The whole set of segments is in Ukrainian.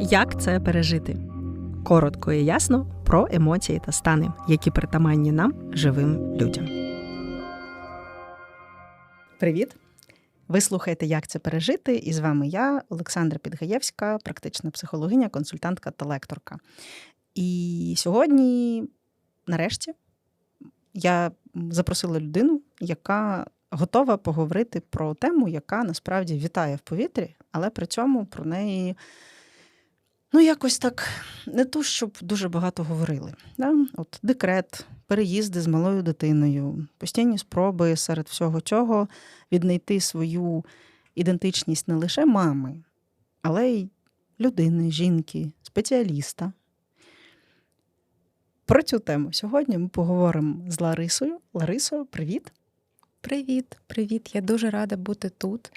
Як це пережити? Коротко і ясно про емоції та стани, які притаманні нам живим людям. Привіт! Ви слухаєте, як це пережити? І з вами я, Олександра Підгаєвська, практична психологиня, консультантка та лекторка. І сьогодні, нарешті, я запросила людину, яка готова поговорити про тему, яка насправді вітає в повітрі, але при цьому про неї. Ну, якось так не то, щоб дуже багато говорили. Да? От Декрет, переїзди з малою дитиною, постійні спроби серед всього цього віднайти свою ідентичність не лише мами, але й людини, жінки, спеціаліста. Про цю тему сьогодні ми поговоримо з Ларисою. Ларисо, привіт! Привіт, привіт! Я дуже рада бути тут.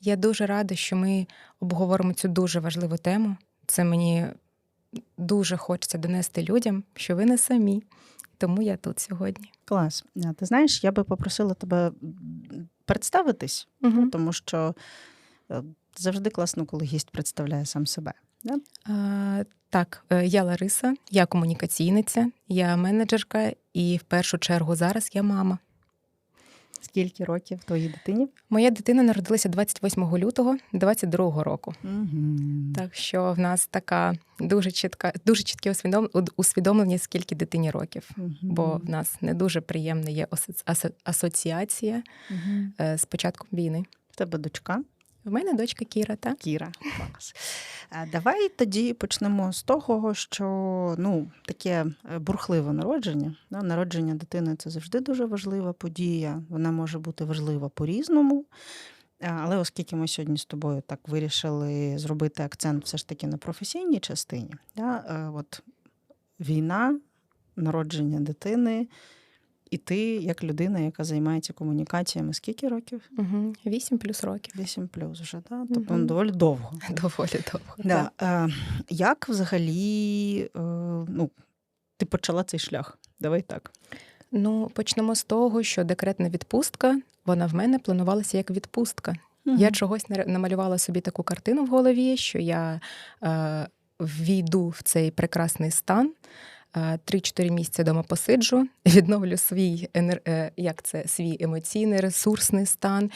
Я дуже рада, що ми обговоримо цю дуже важливу тему. Це мені дуже хочеться донести людям, що ви не самі. Тому я тут сьогодні. Клас. Ти знаєш, я би попросила тебе представитись, Угу. тому що е, завжди класно, коли гість представляє сам себе. Да? А, так, е, я Лариса, я комунікаційниця, я менеджерка, і в першу чергу зараз я мама. Скільки років твоїй дитині? Моя дитина народилася 28 лютого 22 року. Угу. Так що в нас така дуже чітка, дуже чітке усвідом- усвідомлення, скільки дитині років. Бо в нас не дуже приємна є асо- асо- асоціація угу. з початком війни. в тебе дочка В мене дочка Кіра, так? Кіра. Клас. Давай тоді почнемо з того, що ну, таке е, бурхливе народження. Да? Народження дитини це завжди дуже важлива подія. Вона може бути важлива по-різному. Але оскільки ми сьогодні з тобою так вирішили зробити акцент все ж таки на професійній частині, да? е, от війна, народження дитини, і ти, як людина, яка займається комунікаціями, скільки років? Угу. Вісім плюс років. 8 плюс вже, да? тобто Мгм. доволі довго. Доволі довго. Да. так. Е, як взагалі е, ну, ти почала цей шлях? Давай так. Ну, почнемо з того, що декретна відпустка, вона в мене планувалася як відпустка. Я чогось намалювала собі таку картину в голові, що я е, ввійду в цей прекрасний стан. Е, 3-4 місяці вдома посиджу, відновлю свій енер... е, як це, свій емоційний ресурсний стан.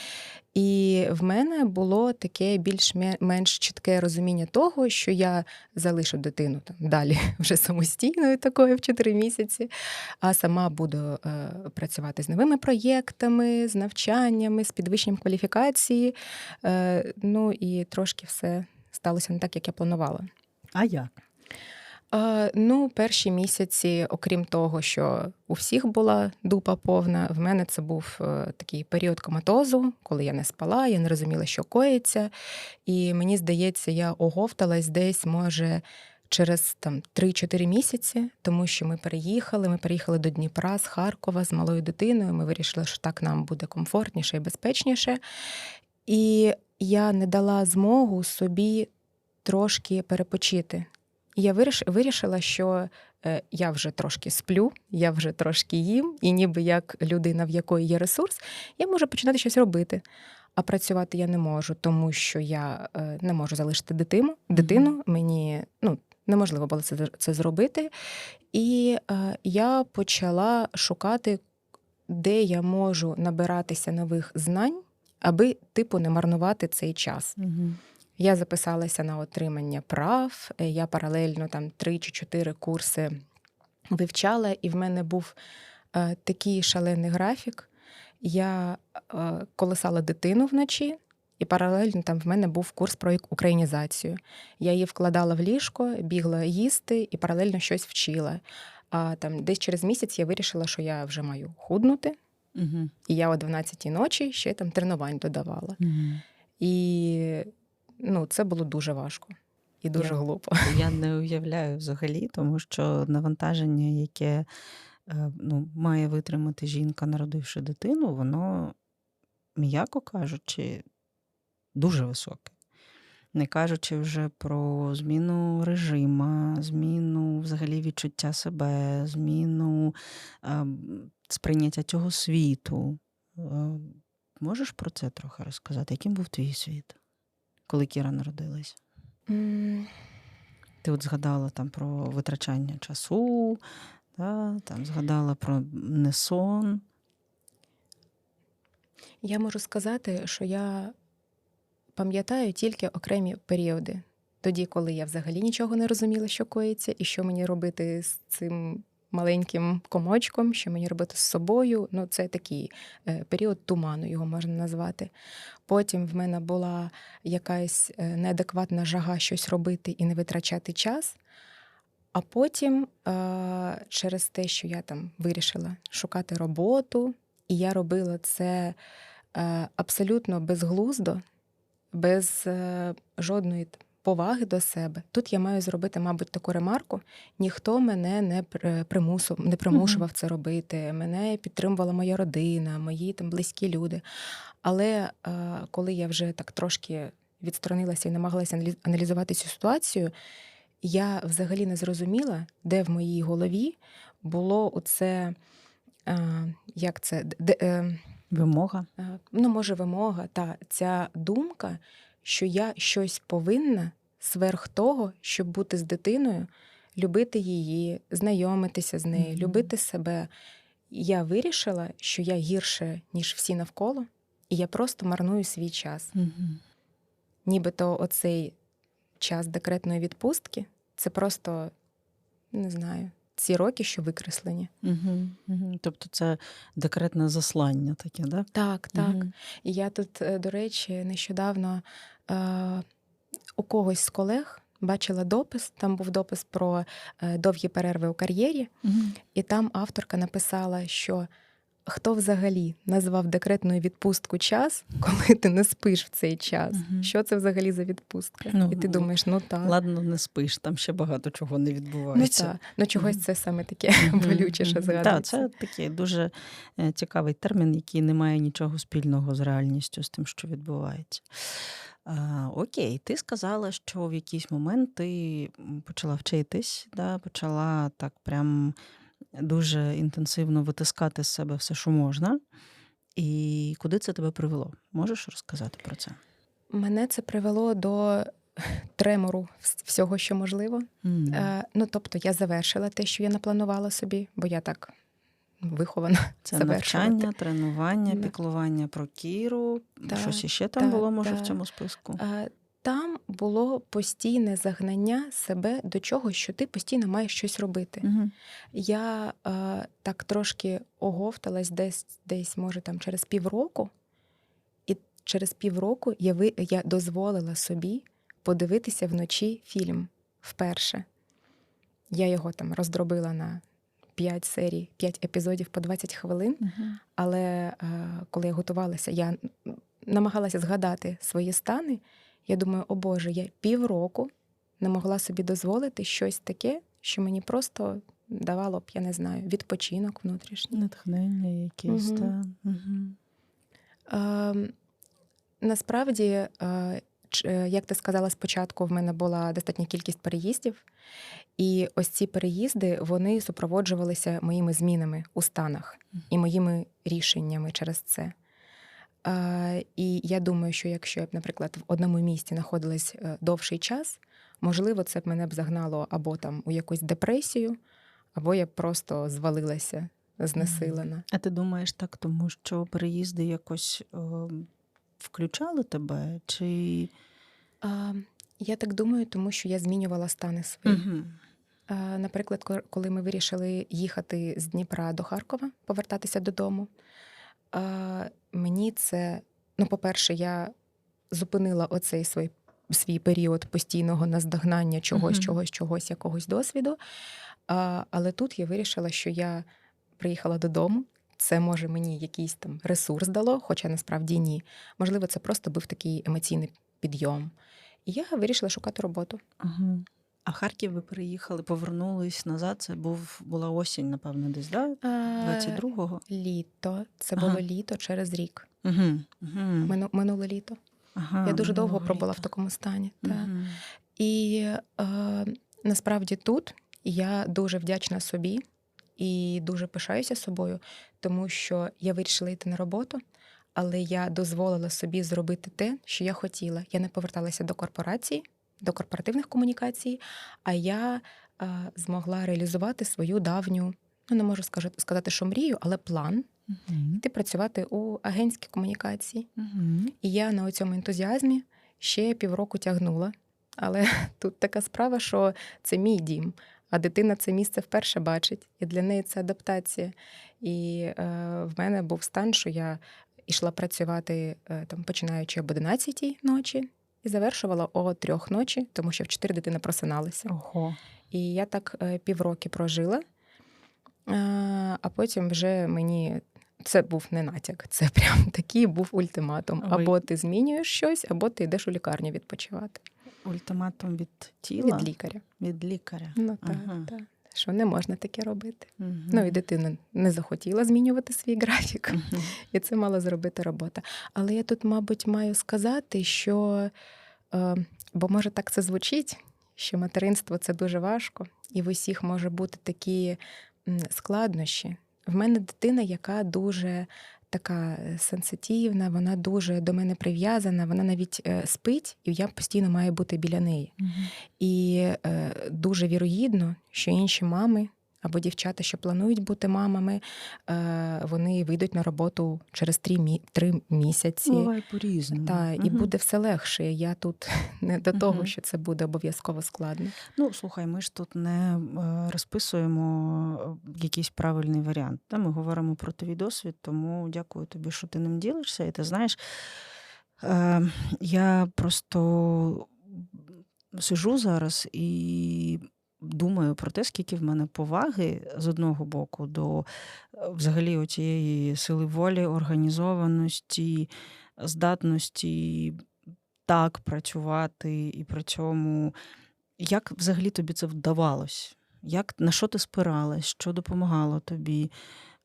І в мене було таке більш-менш чітке розуміння того, що я залишу дитину там далі вже самостійною такою в 4 місяці, а сама буду е, працювати з новими проєктами, з навчаннями, з підвищенням кваліфікації. Е, ну і трошки все сталося не так, як я планувала. А як? Е, ну, перші місяці, окрім того, що у всіх була дупа повна, в мене це був е, такий період коматозу, коли я не спала, я не розуміла, що коїться. І мені здається, я оговталась десь, може, через там 3-4 місяці, тому що ми переїхали. Ми переїхали до Дніпра з Харкова з малою дитиною. Ми вирішили, що так нам буде комфортніше і безпечніше. І я не дала змогу собі трошки перепочити. І я виріш- вирішила, що е, я вже трошки сплю, я вже трошки їм, і ніби як людина, в якої є ресурс, я можу починати щось робити. А працювати я не можу, тому що я е, не можу залишити дитину. Дитину мені ну, неможливо було це, це зробити. І е, я почала шукати, де я можу набиратися нових знань, аби типу не марнувати цей час. Угу. Я записалася на отримання прав. е, Я паралельно там три чи чотири курси вивчала, і в мене був е, такий шалений графік. Я е, колесала дитину вночі, і паралельно там в мене був курс про українізацію. Я її вкладала в ліжко, бігла їсти і паралельно щось вчила. А там десь через місяць я вирішила, що я вже маю худнути, Угу. і я о 12-й ночі ще там тренувань додавала. Угу. І ну, це було дуже важко і дуже Я- глупо. Я не уявляю взагалі, тому що навантаження, яке е, ну, має витримати жінка, народивши дитину, воно, м'яко кажучи, дуже високе. Не кажучи вже про зміну режима, зміну взагалі відчуття себе, зміну е, сприйняття цього світу. Е, можеш про це трохи розказати? Яким був твій світ, коли Кіра народилась? М, Ти от згадала там про витрачання часу, да, там згадала про несон. Я можу сказати, що я пам'ятаю тільки окремі періоди. Тоді, коли я взагалі нічого не розуміла, що коїться, і що мені робити з цим маленьким комочком, що мені робити з собою. Ну, це такий е, період туману, його можна назвати. Потім в мене була якась е, неадекватна жага щось робити і не витрачати час. А потім, е, через те, що я там вирішила шукати роботу, і я робила це абсолютно безглуздо, без жодної поваги до себе. Тут я маю зробити, мабуть, таку ремарку: ніхто мене не примусив, не примушував це робити. Мене підтримувала моя родина, мої там близькі люди. Але е, коли я вже так трошки відсторонилася і намагалася аналізувати цю ситуацію, я взагалі не зрозуміла, де в моїй голові було оце, е, як це, де, е, Вимога. Ну, може, вимога, та ця думка, що я щось повинна сверх того, щоб бути з дитиною, любити її, знайомитися з нею, Мгм. любити себе. Я вирішила, що я гірше, ніж всі навколо, і я просто марную свій час. Угу. Нібито оцей час декретної відпустки це просто не знаю, ці роки, що викреслені. Угу. Угу. Тобто це декретне заслання таке, да? Так, так. Мгм. І я тут, е, до речі, нещодавно у когось з колег бачила допис. Там був допис про е, довгі перерви у кар'єрі, і там авторка написала, що хто взагалі назвав декретною відпустку час, коли ти не спиш в цей час? Мгм. Що це взагалі за відпустка? Ну, і ти думаєш, ну так. Ладно, не спиш, там ще багато чого не Ну відбувається. так, ну чогось це саме таке болючіше мгм. згадується. Так, це такий дуже е, цікавий термін, який не має нічого спільного з реальністю, з тим, що відбувається. А, окей, ти сказала, що в якийсь момент ти почала вчитись, да, почала так прям дуже інтенсивно витискати з себе все, що можна. І куди це тебе привело? Можеш розказати про це? Мене це привело до тремору всього, що можливо. М. Е, ну, тобто, я завершила те, що я напланувала собі, бо я так вихована. Це навчання, тренування, піклування про Кіру. Так, Щось іще там так, було, може, в цьому списку? Там було постійне загнання себе до чого, що ти постійно маєш щось робити. Угу. Я е, так трошки оговталась десь, десь, може, там через півроку, і через півроку я, ви, я дозволила собі подивитися вночі фільм вперше. Я його там роздробила на 5 серій, 5 епізодів по 20 хвилин. Угу. Але е, коли я готувалася, я намагалася згадати свої стани. Я думаю, о Боже, я півроку не могла собі дозволити щось таке, що мені просто давало б, я не знаю, відпочинок внутрішній. Натхнення якесь, та. Угу. Е, насправді, е, як ти сказала спочатку, в мене була достатня кількість переїздів, і ось ці переїзди вони супроводжувалися моїми змінами у станах і моїми рішеннями через це. Е, і я думаю, що якщо я б, наприклад, в одному місці знаходилась е, довший час, можливо, це б мене б загнало або там у якусь депресію, або я б просто звалилася знесилена. А ти думаєш так, тому що переїзди якось е, включали тебе? Чи А, я так думаю, тому що я змінювала стани свої. угу. А, наприклад, коли ми вирішили їхати з Дніпра до Харкова, повертатися додому, а, мені це, ну, по-перше, я зупинила оцей свій, свій період постійного наздогнання чогось, Мгм. чогось, чогось, якогось досвіду. А, але тут я вирішила, що я приїхала додому. Це може мені якийсь там ресурс дало, хоча насправді ні. Можливо, це просто був такий емоційний підйом. І я вирішила шукати роботу. Угу. А в Харків ви переїхали, повернулись назад. Це був була осінь, напевно, десь, да? Е, 22-го? Літо. Це Ага. було літо через рік. Угу. Угу. Мину- Минуле літо. Ага, Я дуже довго пробула в такому стані. Та. І е, насправді тут я дуже вдячна собі і дуже пишаюся собою, тому що я вирішила йти на роботу, але я дозволила собі зробити те, що я хотіла. Я не поверталася до корпорації, до корпоративних комунікацій, а я е, змогла реалізувати свою давню, ну не можу сказати, що мрію, але план Мгм. йти працювати у агентській комунікації. Мгм. І я на цьому ентузіазмі ще півроку тягнула. Але тут така справа, що це мій дім, а дитина це місце вперше бачить, і для неї це адаптація. І е, в мене був стан, що я йшла працювати е, там, починаючи об 11 ночі і завершувала о трьох ночі, тому що в 4 дитина просиналася. Ого. І я так е, півроки прожила, Е, а потім вже мені. Це був не натяк, це прям такий був ультиматум. Або ти змінюєш щось, або ти йдеш у лікарню відпочивати Ультиматум від тіла, від лікаря. від лікаря. Ну так, Ага. так. Що не можна таке робити. Мгм. Ну і дитина не захотіла змінювати свій графік, Мгм. і це мала зробити робота. Але я тут, мабуть, маю сказати, що е, бо може так це звучить, що материнство це дуже важко, і в усіх може бути такі складнощі. В мене дитина, яка дуже така е, сенситивна, вона дуже до мене прив'язана, вона навіть е, спить, і я постійно маю бути біля неї. Угу. І е, дуже вірогідно, що інші мами або дівчата, що планують бути мамами, е, вони вийдуть на роботу через три, мі- три місяці. Буває по-різному. Та, і Мгм. буде все легше. Я тут не до того, Мгм. що це буде обов'язково складно. Ну, слухай, ми ж тут не е, розписуємо е, якийсь правильний варіант. Ми говоримо про твій досвід, тому дякую тобі, що ти ним ділишся. І ти знаєш, я просто сижу зараз і думаю про те, скільки в мене поваги з одного боку до е, взагалі оцієї сили волі, організованості, здатності так працювати і при цьому. Як взагалі тобі це вдавалось? Як, на що ти спиралась, що допомагало тобі?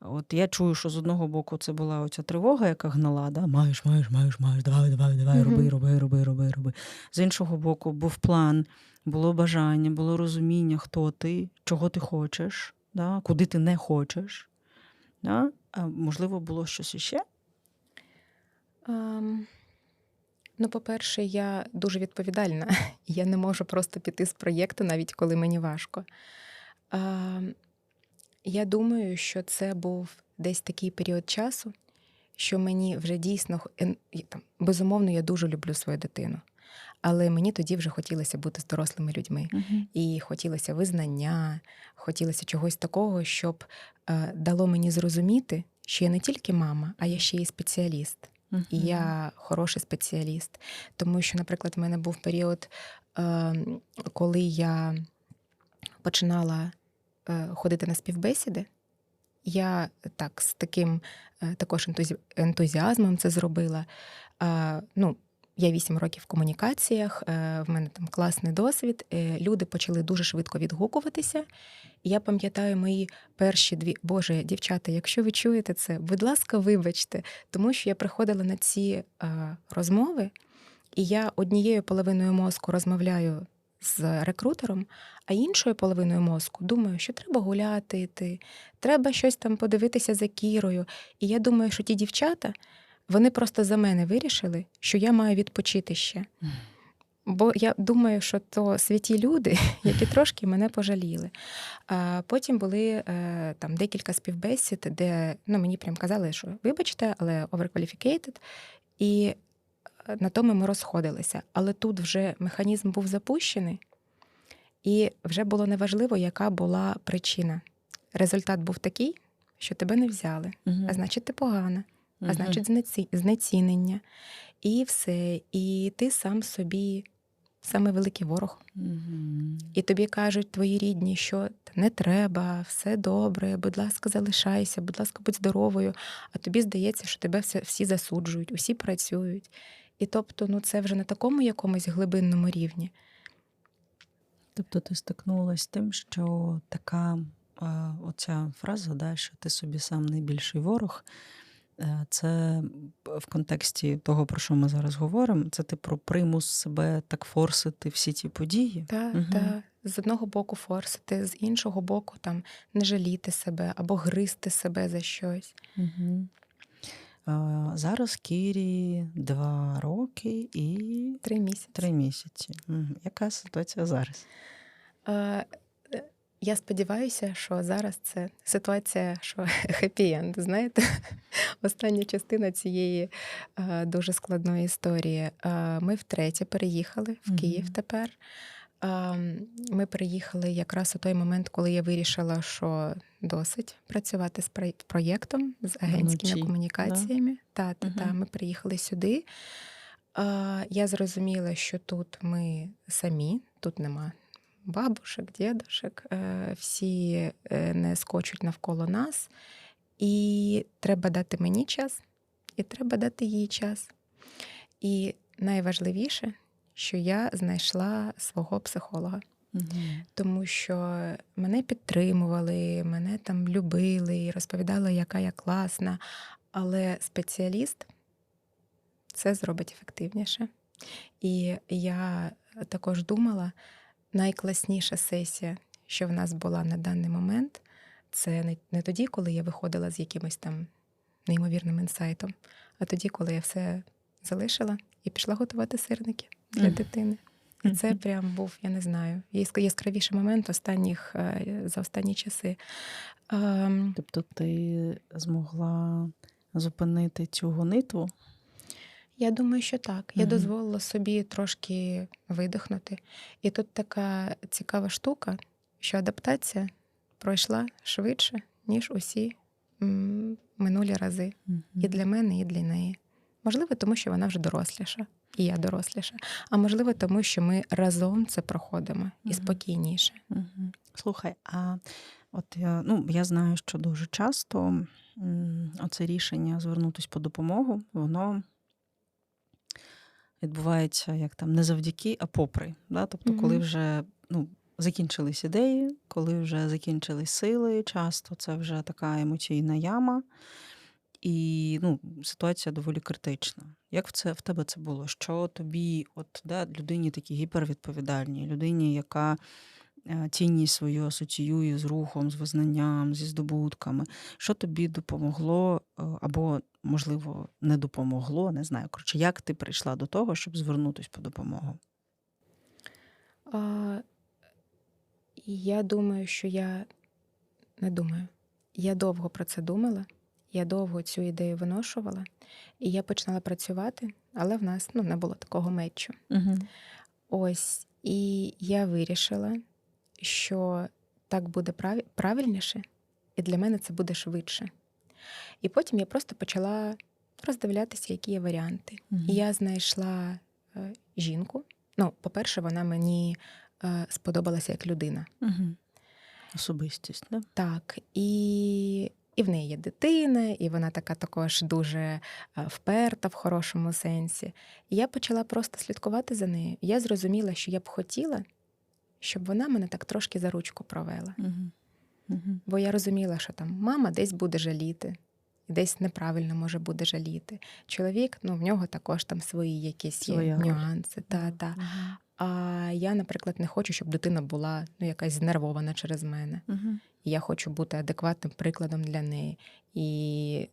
От я чую, що з одного боку це була оця тривога, яка гнала, да? маєш, маєш, маєш, маєш, давай, давай, давай, роби, роби, роби, роби, роби. З іншого боку, був план, було бажання, було розуміння, хто ти, чого ти хочеш, да? куди ти не хочеш. Да? А можливо, було щось іще? Ем, ну, по-перше, я дуже відповідальна. Я не можу просто піти з проєкту, навіть коли мені важко. Ем, я думаю, що це був десь такий період часу, що мені вже дійсно безумовно, я дуже люблю свою дитину. Але мені тоді вже хотілося бути з дорослими людьми. І хотілося визнання, хотілося чогось такого, щоб е, дало мені зрозуміти, що я не тільки мама, а я ще й спеціаліст. І я хороший спеціаліст. Тому що, наприклад, в мене був період, е, коли я починала е, ходити на співбесіди. Я так з таким е, також ентузі- ентузіазмом це зробила. Е, Ну, я вісім років в комунікаціях, е, в мене там класний досвід. е, Люди почали дуже швидко відгукуватися. Я пам'ятаю мої перші дві Боже, дівчата, якщо ви чуєте це, будь ласка, вибачте, тому що я приходила на ці е, розмови, і я однією половиною мозку розмовляю з рекрутером, а іншою половиною мозку думаю, що треба гуляти йти, треба щось там подивитися за кірою. І я думаю, що ті дівчата вони просто за мене вирішили, що я маю відпочити ще. Бо я думаю, що то святі люди, які трошки мене пожаліли. А потім були е, там декілька співбесід, де ну, мені прям казали, що вибачте, але overqualificated. І е, на тому ми розходилися. Але тут вже механізм був запущений, і вже було неважливо, яка була причина. Результат був такий, що тебе не взяли, а значить, ти погана а значить, знеці- знецінення. І все. І ти сам собі саме великий ворог. І тобі кажуть твої рідні, що не треба, все добре, будь ласка, залишайся, будь ласка, будь здоровою. А тобі здається, що тебе всі засуджують, усі працюють. І тобто, ну це вже на такому якомусь глибинному рівні. Тобто ти стикнулася з тим, що така оця фраза, да, що ти собі сам найбільший ворог, це в контексті того, про що ми зараз говоримо, це ти про примус себе так форсити всі ті події. Та, Мгм. та, з одного боку форсити, з іншого боку, там не жаліти себе або гризти себе за щось. Угу. Е, Зараз Кірі два роки і Три місяці. три місяці. Яка ситуація зараз? Я сподіваюся, що зараз це ситуація, що хеппі-енд, знаєте, остання частина цієї е, дуже складної історії. Е, Ми втретє переїхали в. Київ тепер. Е, Ми переїхали якраз у той момент, коли я вирішила, що досить працювати з проєктом, з агентськими Вночі, комунікаціями. Та, та, та. Ми приїхали сюди. Е, Я зрозуміла, що тут ми самі, тут нема бабушек, дідушек, е, всі е, не скочуть навколо нас. І треба дати мені час, і треба дати їй час. І найважливіше, що я знайшла свого психолога, Мгм. тому що мене підтримували, мене там любили і розповідали, яка я класна. Але спеціаліст це зробить ефективніше. І я також думала, найкласніша сесія, що в нас була на даний момент, це не, не тоді, коли я виходила з якимось там неймовірним інсайтом, а тоді, коли я все залишила і пішла готувати сирники для Мгм. дитини. І це прям був, я не знаю, яскравіший момент останніх е, за останні часи. Ем, Тобто ти змогла зупинити цю гонитву? Я думаю, що так. Я Мгм. дозволила собі трошки видихнути. І тут така цікава штука, що адаптація пройшла швидше, ніж усі минулі рази. Мгм. І для мене, і для неї. Можливо, тому що вона вже доросліша, і я доросліша. А можливо, тому що ми разом це проходимо і Мгм. спокійніше. Мгм. Слухай, а от я, ну, я знаю, що дуже часто оце рішення звернутися по допомогу, воно відбувається як там не завдяки, а попри. Да? Тобто, коли вже ну, закінчились ідеї, коли вже закінчились сили, часто це вже така емоційна яма. І ну, ситуація доволі критична. Як в це в тебе це було? Що тобі, от да, людині такі гіпервідповідальні, людині, яка цінність свою асоціює з рухом, з визнанням, зі здобутками, що тобі допомогло, е, або, можливо, не допомогло, не знаю. Коротше, як ти прийшла до того, щоб звернутися по допомогу? А, я думаю, що я не думаю. Я довго про це думала, я довго цю ідею виношувала, і я починала працювати, але в нас ну, не було такого мечу. Угу. Ось, і я вирішила, що так буде прав- правильніше, і для мене це буде швидше. І потім я просто почала роздивлятися, які є варіанти. І я знайшла е, жінку. Ну, по-перше, вона мені е, сподобалася як людина. Угу. Особистість, да? Так, і, і в неї є дитина, і вона така також дуже е, вперта в хорошому сенсі. І я почала просто слідкувати за нею. Я зрозуміла, що я б хотіла, щоб вона мене так трошки за ручку провела. Угу. Угу. Бо я розуміла, що там мама десь буде жаліти, десь неправильно може буде жаліти. Чоловік, ну в нього також там свої якісь є Своя нюанси. Та, та. А я, наприклад, не хочу, щоб дитина була ну, якась знервована через мене. Угу. І я хочу бути адекватним прикладом для неї. І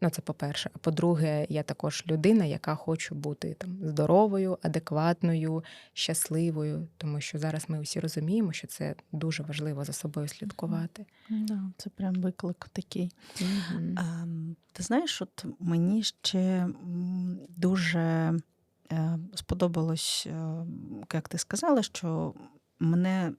ну, це по-перше. А по-друге, я також людина, яка хочу бути там здоровою, адекватною, щасливою, тому що зараз ми усі розуміємо, що це дуже важливо за собою слідкувати. Да, це прям виклик такий. Мгм. Ем, Ти знаєш, от мені ще дуже е, сподобалось, е, як ти сказала, що мене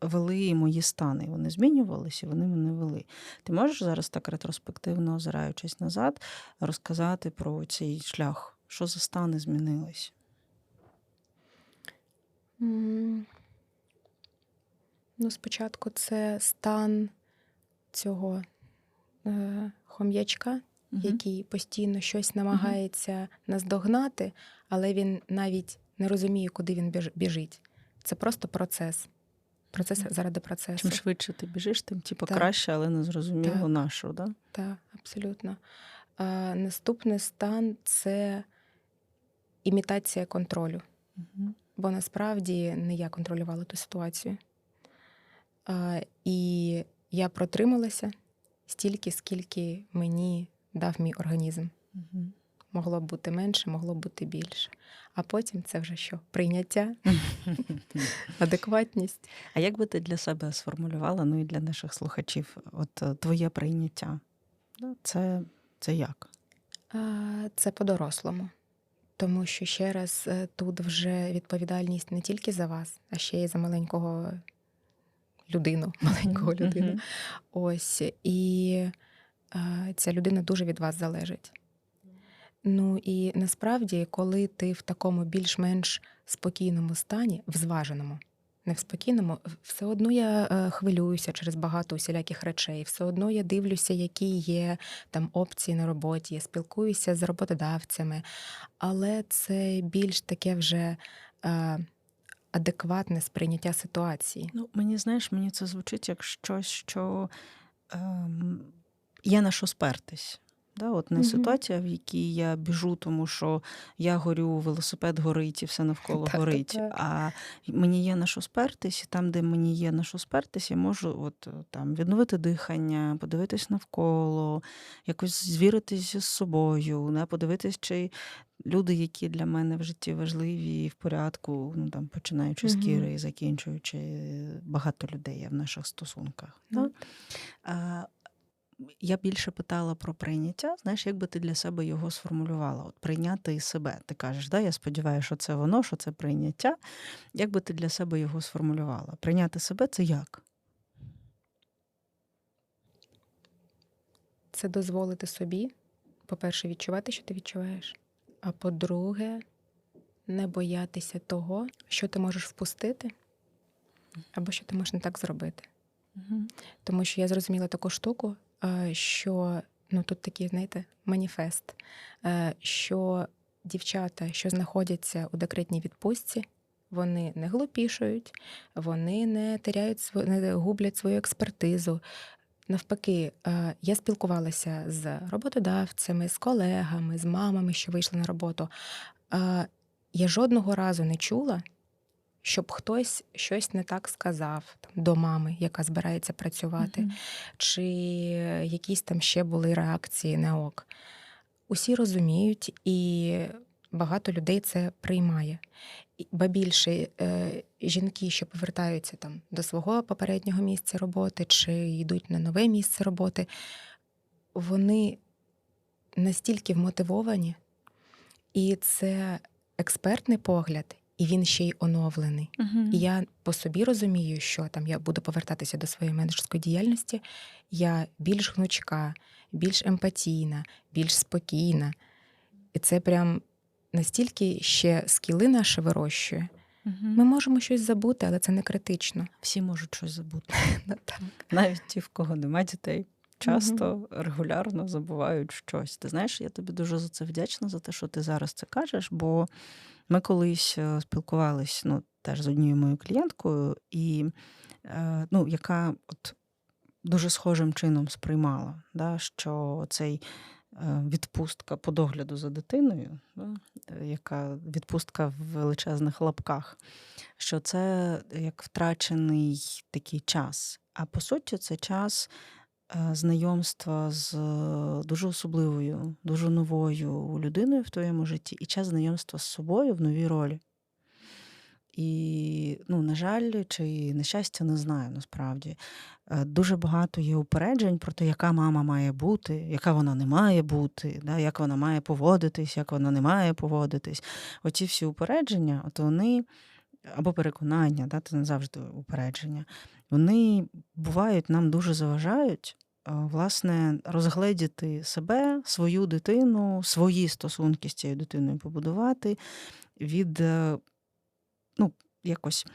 вели мої стани. Вони змінювалися, вони мене вели. Ти можеш зараз так ретроспективно, озираючись назад, розказати про цей шлях? Що за стани змінились? Ну, спочатку це стан цього е, хом'ячка, Мгм. який постійно щось намагається наздогнати, але він навіть не розуміє, куди він біжить. Це просто процес. Процес заради процесу. Чим швидше ти біжиш, тим типу, Так. краще, але не зрозуміло Так. на да? Так, абсолютно. А, наступний стан це імітація контролю. Угу. бо насправді не я контролювала ту ситуацію. А, і я протрималася стільки, скільки мені дав мій організм. Мгм. Могло б бути менше, могло б бути більше. А потім це вже що? Прийняття, адекватність. А як би ти для себе сформулювала, ну і для наших слухачів, от е, твоє прийняття? Це, це як? Це по-дорослому. Тому що ще раз е, тут вже відповідальність не тільки за вас, а ще й за маленького людину, маленького людину. Ось і е, ця людина дуже від вас залежить. Ну і насправді, коли ти в такому більш-менш спокійному стані, в зваженому, не в спокійному, все одно я е, хвилююся через багато усіляких речей, все одно я дивлюся, які є там опції на роботі, я спілкуюся з роботодавцями, але це більш таке вже е, адекватне сприйняття ситуації. Ну, мені знаєш, мені це звучить як щось, що ем, є на що спертись. Да, от не Мгм. ситуація, в якій я біжу, тому що я горю, велосипед горить і все навколо Так, так, горить. так. А мені є на що спертись, і там, де мені є на що спертись, я можу от е, там відновити дихання, подивитись навколо, якось звіритись з собою, да, подивитись, чи люди, які для мене в житті важливі і в порядку, ну там починаючи з Кіри і закінчуючи багато людей є в наших стосунках. Да? Ну, А, я більше питала про прийняття. Знаєш, як би ти для себе його сформулювала? От прийняти і себе. Ти кажеш, да, я сподіваюся, що це воно, що це прийняття. Як би ти для себе його сформулювала? Прийняти себе це як? Це дозволити собі, по-перше, відчувати, що ти відчуваєш. А по-друге, не боятися того, що ти можеш впустити, або що ти можеш не так зробити. Угу. Тому що я зрозуміла таку штуку, що ну тут такий, знаєте, маніфест, е, що дівчата, що знаходяться у декретній відпустці, вони не глупішують, вони не теряють сво- не гублять свою експертизу. Навпаки, е, я спілкувалася з роботодавцями, з колегами, з мамами, що вийшли на роботу. Е, Я жодного разу не чула, щоб хтось щось не так сказав там, до мами, яка збирається працювати, чи якісь там ще були реакції на ок. Усі розуміють, і багато людей це приймає. Ба більше е, жінки, що повертаються там до свого попереднього місця роботи, чи йдуть на нове місце роботи, вони настільки вмотивовані, і це експертний погляд, і він ще й оновлений. Угу. І я по собі розумію, що там я буду повертатися до своєї менеджерської діяльності. Я більш гнучка, більш емпатійна, більш спокійна. І це прям настільки ще скіли наші вирощує. Ми можемо щось забути, але це не критично. Всі можуть щось забути. Ну. Навіть ті, в кого нема дітей, часто регулярно забувають щось. Ти знаєш, я тобі дуже за це вдячна, за те, що ти зараз це кажеш, бо ми колись е, спілкувались ну, теж з однією моєю клієнткою, і, е, ну, яка от дуже схожим чином сприймала, да, що цей е, відпустка по догляду за дитиною, да, яка відпустка в величезних лапках, що це як втрачений такий час. А по суті, це час знайомства з е, дуже особливою, дуже новою людиною в твоєму житті, і час знайомства з собою в новій ролі. І, ну, на жаль, чи на щастя, не знаю насправді. Е, Дуже багато є упереджень про те, яка мама має бути, яка вона не має бути, да, як вона має поводитись, як вона не має поводитись. Оці всі упередження, от вони, або переконання, да, це не завжди упередження, вони бувають, нам дуже заважають. Власне, розгледіти себе, свою дитину, свої стосунки з цією дитиною побудувати, від е, ну, якось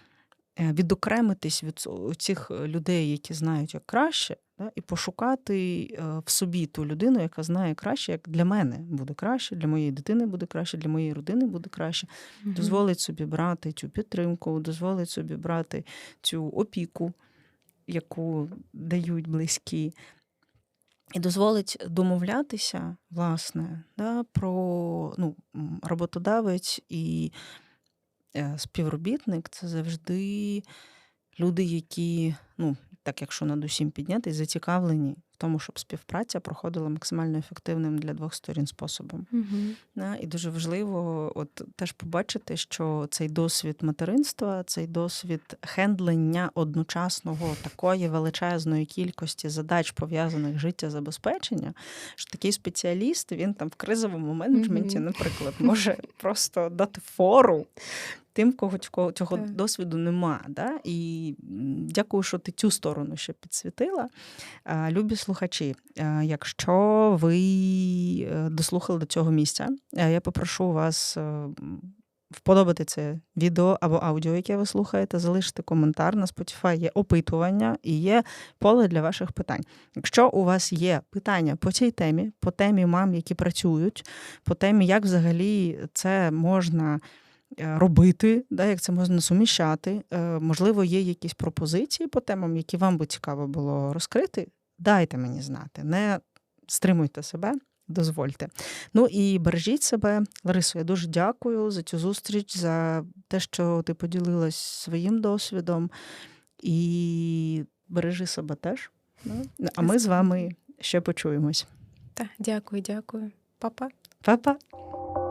е, відокремитись від цих людей, які знають як краще, і пошукати е, в собі ту людину, яка знає краще, як для мене буде краще, для моєї дитини буде краще, для моєї родини буде краще. Мгм. Дозволить собі брати цю підтримку, дозволить собі брати цю опіку, яку дають близькі. І дозволить домовлятися, власне, да, про ну, роботодавець і е, співробітник це завжди люди, які ну, так якщо над усім підняти, зацікавлені в тому, щоб співпраця проходила максимально ефективним для двох сторін способом. Угу. Да, І дуже важливо от теж побачити, що цей досвід материнства, цей досвід хендлення одночасного такої величезної кількості задач, пов'язаних з життєзабезпечення, що такий спеціаліст він там в кризовому менеджменті, наприклад, може просто дати фору. Тим, кого цього Так. досвіду нема. Да? І дякую, що ти цю сторону ще підсвітила. Любі слухачі, якщо ви е, дослухали до цього місця, е, я попрошу вас е, вподобати це відео або аудіо, яке ви слухаєте, залишити коментар. На Spotify є опитування і є поле для ваших питань. Якщо у вас є питання по цій темі, по темі мам, які працюють, по темі, як взагалі це можна робити, да, як це можна суміщати. Е, Можливо, є якісь пропозиції по темам, які вам би цікаво було розкрити. Дайте мені знати, не стримуйте себе, дозвольте. Ну і бережіть себе. Ларисо, я дуже дякую за цю зустріч, за те, що ти поділилась своїм досвідом. І бережи себе теж. да. А ми з вами ще почуємось. Так, дякую, дякую. Па-па. Па-па!